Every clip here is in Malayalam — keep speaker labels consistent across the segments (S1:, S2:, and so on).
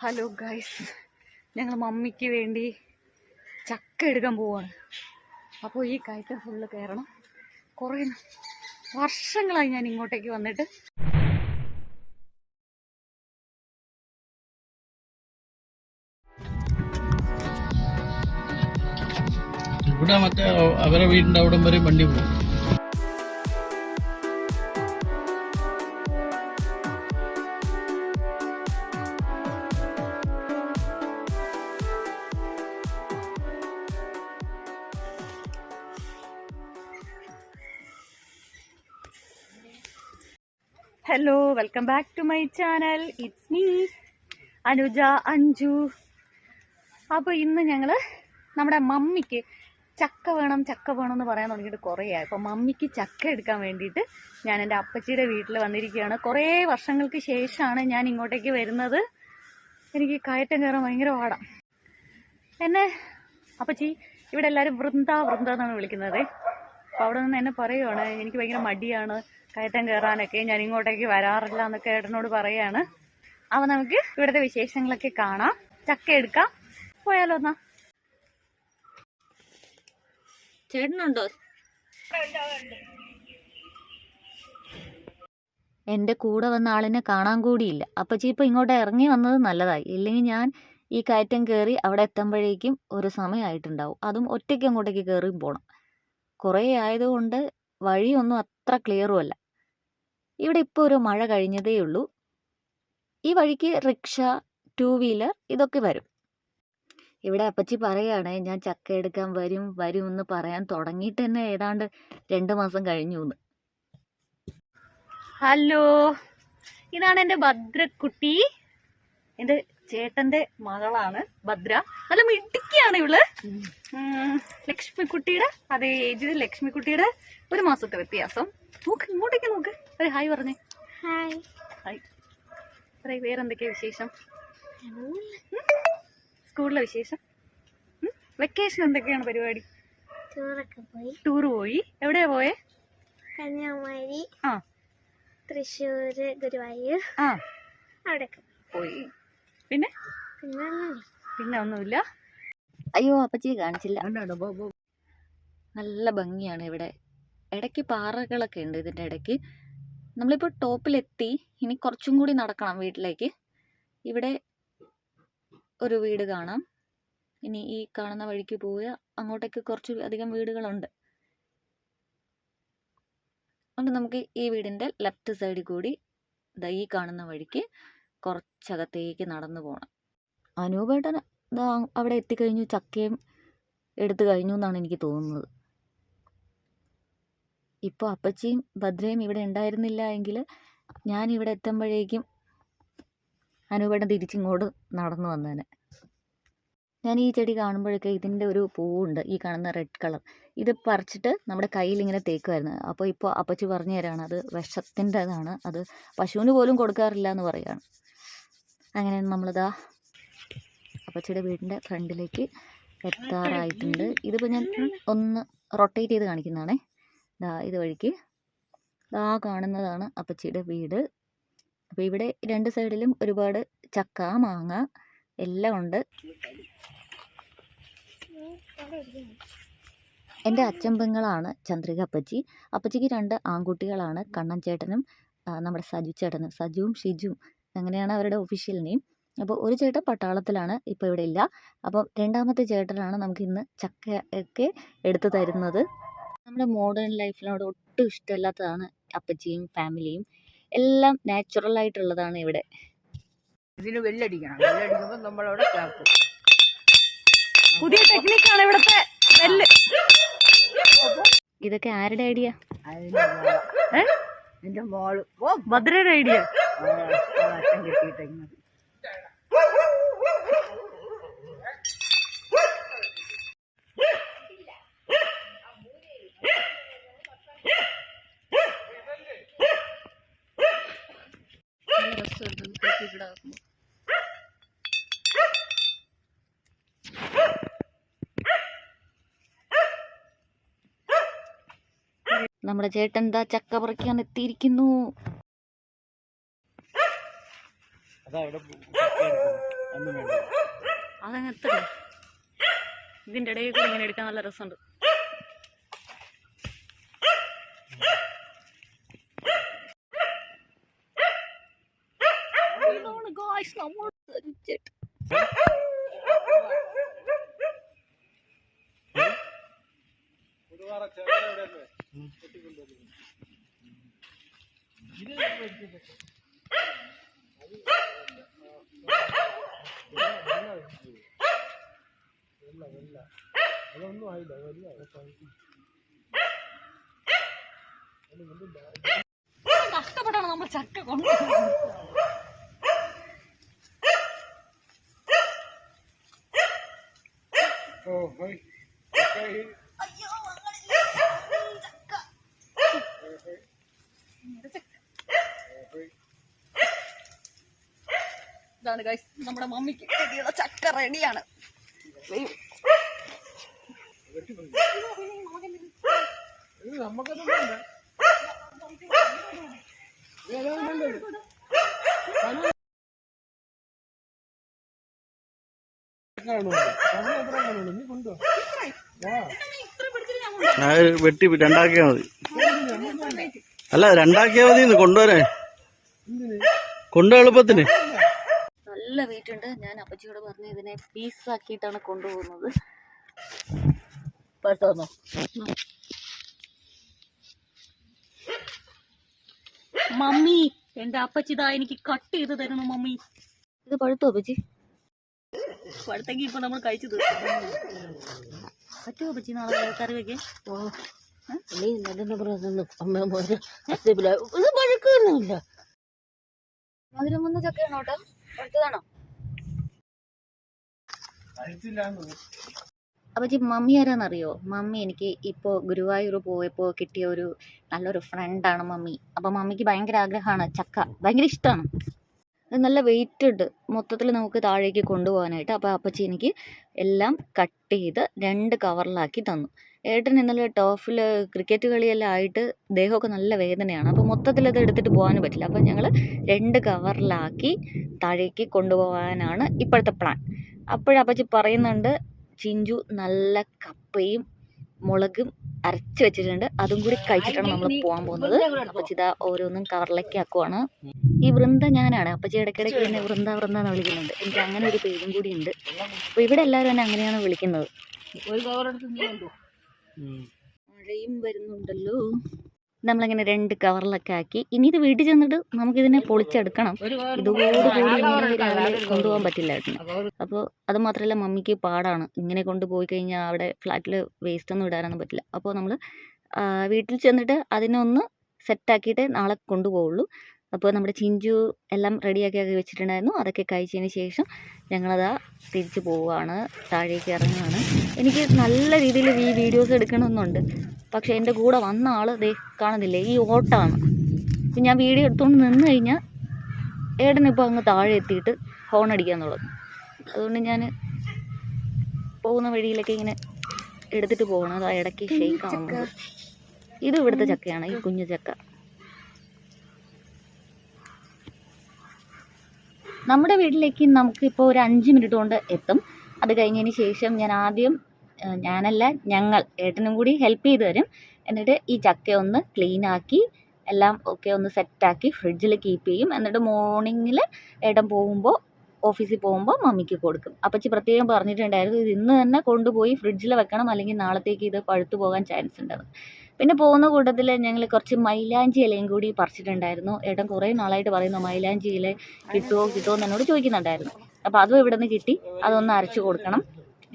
S1: ഹലോ ഗൈസ് ഞങ്ങൾ മമ്മിക്ക് വേണ്ടി ചക്ക എടുക്കാൻ പോവാണ്. അപ്പോൾ ഈ കയറ്റം ഫുള്ള് കയറണം കുറേ വർഷങ്ങളായി ഞാൻ ഇങ്ങോട്ടേക്ക് വന്നിട്ട്.
S2: ഇവിടെ മറ്റേ അവരെ വീടിന്റെ അവിടം വരെ വണ്ടി പോകും
S1: hello welcome back to my channel it's me Anuja Anju അപ്പോൾ ഇന്ന് ഞങ്ങൾ നമ്മുടെ മമ്മിക്ക് ചക്ക വേണം ചക്ക വേണം എന്ന് പറയാൻ തുടങ്ങിയിട്ട് കുറേയായി അപ്പോൾ മമ്മിക്ക് ചക്ക എടുക്കാൻ വേണ്ടിയിട്ട് ഞാൻ എന്റെ അപ്പച്ചിയുടെ വീട്ടിൽ വന്നിരിക്കുകയാണ്. കുറേ വർഷങ്ങൾക്ക് ശേഷമാണ് ഞാൻ ഇങ്ങോട്ടേക്ക് വരുന്നത്. എനിക്ക് കയറ്റം കയറാൻ ഭയങ്കര പാടാം. എന്നെ അപ്പച്ചി ഇവിടെ എല്ലാവരും വൃന്ദ വൃന്ദ എന്നാണ് വിളിക്കുന്നത്. അപ്പോൾ അവിടെ നിന്ന് എന്നെ പറയുവാണ്. എനിക്ക് ഭയങ്കര മടിയാണ്. കയറ്റം കയറാനൊക്കെ ഞാൻ ഇങ്ങോട്ടേക്ക് വരാറില്ല എന്നൊക്കെ ഏട്ടനോട് പറയാണ്. അപ്പോൾ നമുക്ക് ഇവിടുത്തെ വിശേഷങ്ങളൊക്കെ കാണാം. ചക്ക എടുക്കാം. പോയാലോ എന്നാ? ചേട്ടനുണ്ടോ? എന്റെ കൂടെ വന്ന ആളിനെ കാണാൻ കൂടിയില്ല. അപ്പച്ചി ഇപ്പം ഇങ്ങോട്ട് ഇറങ്ങി വന്നത് നല്ലതായി. ഇല്ലെങ്കിൽ ഞാൻ ഈ കയറ്റം കയറി അവിടെ എത്തുമ്പോഴേക്കും ഒരു സമയമായിട്ടുണ്ടാവും. അതും ഒറ്റയ്ക്ക് അങ്ങോട്ടേക്ക് കയറിയും പോകണം കുറേ ആയതുകൊണ്ട് വഴിയൊന്നും അത്ര ക്ലിയറും അല്ല. ഇവിടെ ഇപ്പോൾ ഒരു മഴ കഴിഞ്ഞതേ ഉള്ളൂ. ഈ വഴിക്ക് റിക്ഷ ടു വീലർ ഇതൊക്കെ വരും. ഇവിടെ അപ്പച്ചി പറയാണ് ഞാൻ ചക്ക എടുക്കാൻ വരും വരും എന്ന് പറയാൻ തുടങ്ങിയിട്ട് തന്നെ ഏതാണ്ട് രണ്ട് മാസം കഴിഞ്ഞു എന്ന്. ഹലോ ഇതാണ് എന്റെ ഭദ്രക്കുട്ടി. എന്റെ ചേട്ടന്റെ മകളാണ് ഭദ്ര. നല്ല മിടുക്കിയാണ് ഇവൾ. ലക്ഷ്മിക്കുട്ടിയുടെ അതേ ഏജ് ലക്ഷ്മിക്കുട്ടിയുടെ ഒരു മാസത്തെ വ്യത്യാസം. നോക്ക് ഇങ്ങോട്ടേക്ക് നോക്ക്. ഒരു ഹായ് പറഞ്ഞേ.
S3: ഹായ്.
S1: ഹായ്. പറയ് വേറെന്തൊക്കെയാ വിശേഷം? സ്കൂളിലെ വിശേഷം? വെക്കേഷൻ എന്തൊക്കെയാണ് പരിപാടി?
S3: ടൂറൊക്കെ പോയി.
S1: ടൂർ പോയി. എവിടെയാ പോയെ?
S3: കന്യാകുമാരി.
S1: ആ.
S3: തൃശ്ശൂര് ഗുരുവായൂർ.
S1: ആ.
S3: അവിടെയൊക്കെ.
S1: പോയി. പിന്നെ?
S3: പിന്നെ
S1: പിന്നെ ഒന്നുമില്ല. അയ്യോ അപ്പച്ചി കാണിച്ചില്ല. നല്ല ഭംഗിയാണ് ഇവിടെ. ഇടയ്ക്ക് പാറകളൊക്കെ ഉണ്ട് ഇതിന്റെ ഇടയ്ക്ക്. നമ്മളിപ്പോൾ ടോപ്പിലെത്തി ഇനി കുറച്ചും കൂടി നടക്കണം വീട്ടിലേക്ക്. ഇവിടെ ഒരു വീട് കാണാം. ഇനി ഈ കാണുന്ന വഴിക്ക് പോവുക അങ്ങോട്ടേക്ക് കുറച്ച് അധികം വീടുകളുണ്ട്. അതുകൊണ്ട് നമുക്ക് ഈ വീടിന്റെ ലെഫ്റ്റ് സൈഡിൽ കൂടി ദാ ഈ കാണുന്ന വഴിക്ക് കുറച്ചകത്തേക്ക് നടന്നു പോകണം അനൂപേട്ടൻ അവിടെ എത്തിക്കഴിഞ്ഞു ചക്കയും എടുത്തു കഴിഞ്ഞു എന്നാണ് എനിക്ക് തോന്നുന്നത്. ഇപ്പോൾ അപ്പച്ചിയും ഭദ്രയും ഇവിടെ ഉണ്ടായിരുന്നില്ല എങ്കിൽ ഞാൻ ഇവിടെ എത്തുമ്പോഴേക്കും അനൂപേട്ടൻ തിരിച്ചിങ്ങോട്ട് നടന്നു വന്നേനെ. ഞാൻ ഈ ചെടി കാണുമ്പോഴൊക്കെ ഇതിന്റെ ഒരു പൂവുണ്ട് ഈ കാണുന്ന റെഡ് കളർ ഇത് പറിച്ചിട്ട് നമ്മുടെ കയ്യിൽ ഇങ്ങനെ തേക്കുമായിരുന്നു അപ്പോൾ ഇപ്പോൾ അപ്പച്ചി പറഞ്ഞു തരാണ് അത് വിഷത്തിന്റെതാണ്. അത് പശുവിന് പോലും കൊടുക്കാറില്ല എന്ന് പറയുകയാണ് അങ്ങനെ നമ്മളിതാ അപ്പച്ചിയുടെ വീടിന്റെ ഫ്രണ്ടിലേക്ക് എത്താറായിട്ടുണ്ട്. ഇതിപ്പോൾ ഞാൻ ഒന്ന് റൊട്ടേറ്റ് ചെയ്ത് കാണിക്കുന്നതാണേ. ദാ ഇത് വഴിക്ക് ദാ കാണുന്നതാണ് അപ്പച്ചിയുടെ വീട്. അപ്പോൾ ഇവിടെ രണ്ട് സൈഡിലും ഒരുപാട് ചക്ക മാങ്ങ എല്ലാം ഉണ്ട്. എന്റെ അച്ഛൻ പെങ്ങളാണ് ചന്ദ്രിക അപ്പച്ചി. അപ്പച്ചിക്ക് രണ്ട് ആൺകുട്ടികളാണ് കണ്ണൻ ചേട്ടനും നമ്മുടെ സജു ചേട്ടനും. സജുവും ഷിജുവും അങ്ങനെയാണ് അവരുടെ ഒഫീഷ്യൽ നെയിം അപ്പോൾ ഒരു ചേട്ടൻ പട്ടാളത്തിലാണ് ഇപ്പോൾ ഇവിടെ ഇല്ല. അപ്പോൾ രണ്ടാമത്തെ ചേട്ടനാണ് നമുക്ക് ഇന്ന് ചക്ക ഒക്കെ എടുത്തു തരുന്നത്. നമ്മുടെ മോഡേൺ ലൈഫിനോട് ഒട്ടും ഇഷ്ടമല്ലാത്തതാണ് അപ്പച്ചിയും ഫാമിലിയും എല്ലാം നാച്ചുറൽ ആയിട്ടുള്ളതാണ് ഇവിടെ.
S4: ഇതിന് വെല്ലടിക്കണം. വെല്ലടിക്കുമ്പോൾ നമ്മളവിടെ ചേർക്കും
S1: പുതിയ ടെക്നിക്കാണ് ഇവിടുത്തെ ബെല്ല് ഇതൊക്കെ ആരുടെ ഐഡിയ
S4: എന്റെ മോൾ. ഓ
S1: ഭദ്രയുടെ ഐഡിയ
S4: ആ, ആ അച്ഛൻ കിട്ടിയിട്ടെങ്ങനെ
S1: നമ്മുടെ ചേട്ടൻ എന്താ ചക്ക പറിക്കാൻ എത്തിയിരിക്കുന്നു.
S2: അതാ ഇവിടെ ചക്ക എടുക്കുന്നത്. ഒന്നും വേണ്ട.
S1: അതങ്ങ് എത്തട്ടെ ഇതിന്റെ ഇടയിൽ കൂടി ഇങ്ങനെ എടുക്കാൻ നല്ല രസമുണ്ട് ഇതാണ് guys നമ്മൾ ധരിച്ചിട്ട്. കഷ്ടപ്പെട്ടാണ് നമ്മൾ ചക്ക കൊണ്ട്
S2: ഓ ഹോയ്
S1: ഇതാണ് ഗൈസ് നമ്മുടെ മമ്മിക്ക് കിട്ടിയുള്ള ചക്ക റെഡിയാണ്.
S5: വെട്ടി രണ്ടാക്കിയാ മതി. അല്ല രണ്ടാക്കിയാ മതി കൊണ്ടുവരാൻ. കൊണ്ടു എളുപ്പത്തിന്.
S1: നല്ല വെയിറ്റ് ഉണ്ട്. ഞാൻ അപ്പച്ചിയോട് പറഞ്ഞ് ഇതിനെ പീസാക്കിയിട്ടാണ് കൊണ്ടുപോകുന്നത്.
S4: പെട്ടെന്നോ
S1: മമ്മി എന്റെ അപ്പച്ചി ഇതാ എനിക്ക് കട്ട് ചെയ്ത് തരണം മമ്മി. ഇത് പഴുത്തോ അപ്പച്ചി? പഴുത്തെങ്കിൽ ഇപ്പൊ നമ്മൾ കഴിച്ചു പറ്റുമോ അപ്പച്ചി നാളെ കറി വെക്കേ
S4: നീ ഇന്നലെ പറഞ്ഞു അമ്മ മോനെ അത്തേപ്പില ഇത് പഴക്കൊന്നുമില്ല
S1: മധുരം വന്ന ചക്കയാണോ
S2: കഴിച്ചില്ലാന്ന്
S1: അപ്പച്ചി മമ്മി ആരാന്നറിയോ? മമ്മി എനിക്ക് ഇപ്പോൾ ഗുരുവായൂർ പോയപ്പോൾ കിട്ടിയ ഒരു നല്ലൊരു ഫ്രണ്ടാണ് മമ്മി. അപ്പോൾ മമ്മിക്ക് ഭയങ്കര ആഗ്രഹമാണ്. ചക്ക ഭയങ്കര ഇഷ്ടമാണ് നല്ല വെയിറ്റ് ഉണ്ട്. മൊത്തത്തിൽ നമുക്ക് താഴേക്ക് കൊണ്ടുപോകാനായിട്ട്. അപ്പോൾ അപ്പച്ചി എനിക്ക് എല്ലാം കട്ട് ചെയ്ത് രണ്ട് കവറിലാക്കി തന്നു. ഏട്ടൻ ഇന്നലെ ടോഫിൽ ക്രിക്കറ്റ് കളിയെല്ലാം ആയിട്ട് ദേഹമൊക്കെ നല്ല വേദനയാണ്. അപ്പോൾ മൊത്തത്തിൽ അത് എടുത്തിട്ട് പോകാനും പറ്റില്ല. അപ്പോൾ ഞങ്ങൾ രണ്ട് കവറിലാക്കി താഴേക്ക് കൊണ്ടുപോകാനാണ് ഇപ്പോഴത്തെ പ്ലാൻ അപ്പോഴപ്പച്ചി പറയുന്നുണ്ട് ചിഞ്ചു നല്ല കപ്പയും മുളകും അരച്ച് വെച്ചിട്ടുണ്ട്. അതും കൂടി കഴിച്ചിട്ടാണ് നമ്മൾ പോകാൻ പോകുന്നത്. അപ്പച്ചി ഇതാ ഓരോന്നും കവറിലേക്ക് ആക്കുവാണ്. ഈ വൃന്ദ ഞാനാണ്. അപ്പച്ചി ഇടയ്ക്കിടയ്ക്ക് എന്നെ വൃന്ദ വൃന്ദ എന്ന് വിളിക്കുന്നുണ്ട്. എനിക്ക് അങ്ങനെ ഒരു പേരും കൂടി ഉണ്ട്. അപ്പോൾ ഇവിടെ എല്ലാവരും എന്നെ അങ്ങനെയാണ് വിളിക്കുന്നത്.
S4: ഒരു കവറെടുത്ത്
S1: മഴയും വരുന്നുണ്ടല്ലോ. നമ്മളിങ്ങനെ രണ്ട് കവറിലൊക്കെ ആക്കി. ഇനി ഇത് വീട്ടിൽ ചെന്നിട്ട് നമുക്കിതിനെ പൊളിച്ചെടുക്കണം. ഇതുകൂടി കൂടി ഇങ്ങനെ രാവിലെ കൊണ്ടുപോകാൻ പറ്റില്ല അപ്പോൾ അത് മാത്രമല്ല മമ്മിക്ക് പാടാണ്. ഇങ്ങനെ കൊണ്ടുപോയി കഴിഞ്ഞാൽ അവിടെ ഫ്ലാറ്റിൽ വേസ്റ്റ് ഒന്നും ഇടാനൊന്നും പറ്റില്ല. അപ്പോൾ നമ്മൾ വീട്ടിൽ ചെന്നിട്ട് അതിനെ ഒന്ന് സെറ്റാക്കിയിട്ട് നാളെ കൊണ്ടുപോകുള്ളൂ അപ്പോൾ നമ്മുടെ ചിഞ്ചു എല്ലാം റെഡിയാക്കി ആക്കി വെച്ചിട്ടുണ്ടായിരുന്നു. അതൊക്കെ കഴിച്ചതിന് ശേഷം ഞങ്ങളതാ തിരിച്ചു പോവുകയാണ് താഴേക്ക് ഇറങ്ങുകയാണ് എനിക്ക് നല്ല രീതിയിൽ ഈ വീഡിയോസ് എടുക്കണമെന്നുണ്ട്. പക്ഷേ എന്റെ കൂടെ വന്ന ആൾ ദേ കാണുന്നില്ലേ? ഈ ഓട്ടമാണ് ഇപ്പം ഞാൻ വീഡിയോ എടുത്തുകൊണ്ട് നിന്ന് കഴിഞ്ഞാൽ ഏട്ടനിപ്പോൾ അങ്ങ് താഴെ എത്തിയിട്ട് ഹോൺ അടിക്കാൻ തുടങ്ങും. അതുകൊണ്ട് ഞാൻ പോകുന്ന വഴിയിലൊക്കെ ഇങ്ങനെ എടുത്തിട്ട് പോകണം അത് ഇടയ്ക്ക് ഷെയ്ക്കാവുന്നത് ഇത് ഇവിടുത്തെ ചക്കയാണ്. ഈ കുഞ്ഞു ചക്ക. നമ്മുടെ വീട്ടിലേക്ക് നമുക്കിപ്പോൾ ഒരു അഞ്ച് മിനിറ്റ് കൊണ്ട് എത്തും. അത് കഴിഞ്ഞതിന് ശേഷം ഞാൻ ആദ്യം ഞാനല്ല ഞങ്ങൾ ഏട്ടനും കൂടി ഹെൽപ്പ് ചെയ്ത് തരും. എന്നിട്ട് ഈ ചക്ക ഒന്ന് ക്ലീനാക്കി എല്ലാം ഒക്കെ ഒന്ന് സെറ്റാക്കി ഫ്രിഡ്ജിൽ കീപ്പ് ചെയ്യും. എന്നിട്ട് മോർണിംഗിൽ ഏട്ടൻ പോകുമ്പോൾ ഓഫീസിൽ പോകുമ്പോൾ മമ്മിക്ക് കൊടുക്കും. അപ്പച്ചി പ്രത്യേകം പറഞ്ഞിട്ടുണ്ടായിരുന്നു ഇത് ഇന്ന് തന്നെ കൊണ്ടുപോയി ഫ്രിഡ്ജിൽ വെക്കണം അല്ലെങ്കിൽ നാളത്തേക്ക് ഇത് പഴുത്തു പോകാൻ ചാൻസ് ഉണ്ടെന്ന്. പിന്നെ പോകുന്ന കൂട്ടത്തിൽ ഞങ്ങൾ കുറച്ച് മൈലാഞ്ചി ഇലയും കൂടി പറിച്ചിട്ടുണ്ടായിരുന്നു. ഏട്ടൻ കുറേ നാളായിട്ട് പറയുന്നു മൈലാഞ്ചി ഇല കിട്ടുമോ കിട്ടുമോ എന്ന് എന്നോട് ചോദിക്കുന്നുണ്ടായിരുന്നു. അപ്പോൾ അതും ഇവിടെ നിന്ന് കിട്ടി. അതൊന്ന് അരച്ചു കൊടുക്കണം.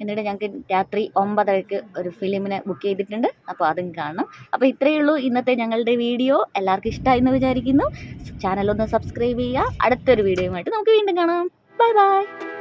S1: എന്നിട്ട് ഞങ്ങൾക്ക് രാത്രി ഒമ്പതരക്ക് ഒരു ഫിലിമിനെ ബുക്ക് ചെയ്തിട്ടുണ്ട്. അപ്പോൾ അതും കാണണം. അപ്പോൾ ഇത്രയേ ഉള്ളൂ ഇന്നത്തെ ഞങ്ങളുടെ വീഡിയോ. എല്ലാവർക്കും ഇഷ്ടമായി എന്ന് വിചാരിക്കുന്നു. ചാനലൊന്ന് സബ്സ്ക്രൈബ് ചെയ്യുക. അടുത്തൊരു വീഡിയോയുമായിട്ട് നമുക്ക് വീണ്ടും കാണാം. Bye bye.